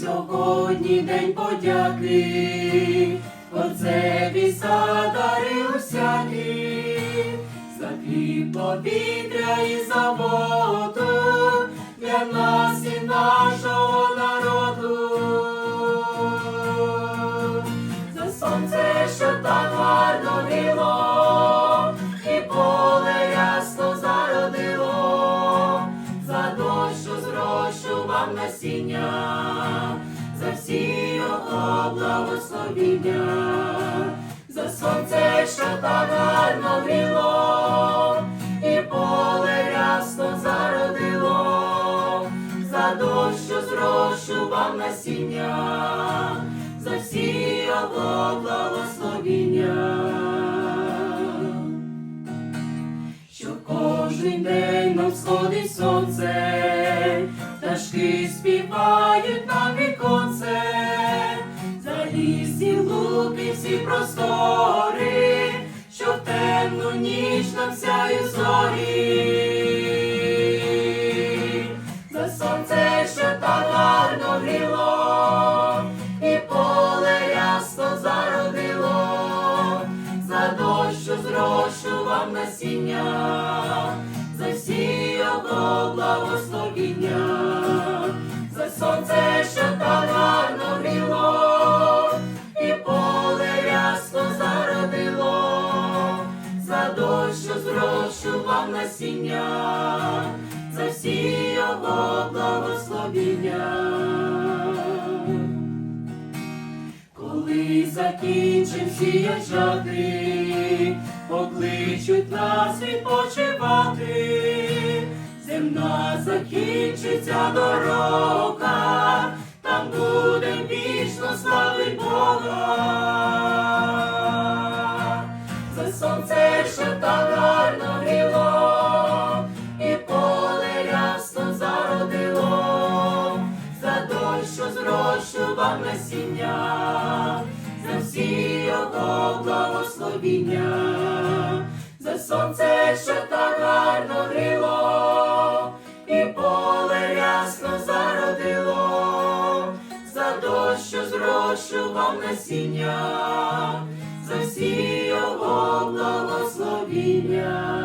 Сьогодні день подяки, Отцеві за дари усякі, за хліб, повітря і за воду, для нас насіння, за всі його благословіння, за сонце, що так гарно гріло, і поле ясно зародило, за дощ, що зрощував насіння, за всі його благословіння. Що кожен день нам сходить сонце, пташки співають нам віконце, за ліс і луки всі простори, що в темну ніч нам сяють зорі. За сонце, що так гарно гріло, і поле ясно зародило, за дощ, що зрощував насіння, всі його благословіння, сонце, що так гарно гріло, і поле ясно зародило, за дощ, що зрощував насіння, за всі його благословіння. Коли закінчим сіять жати, покличуть нас відпочивати, дощ, що зрощував насіння, за всі його благословіння, за сонце, що так гарно гріло, і поле ясно зародило, за дощ, що зрощував насіння, за всі його благословіння.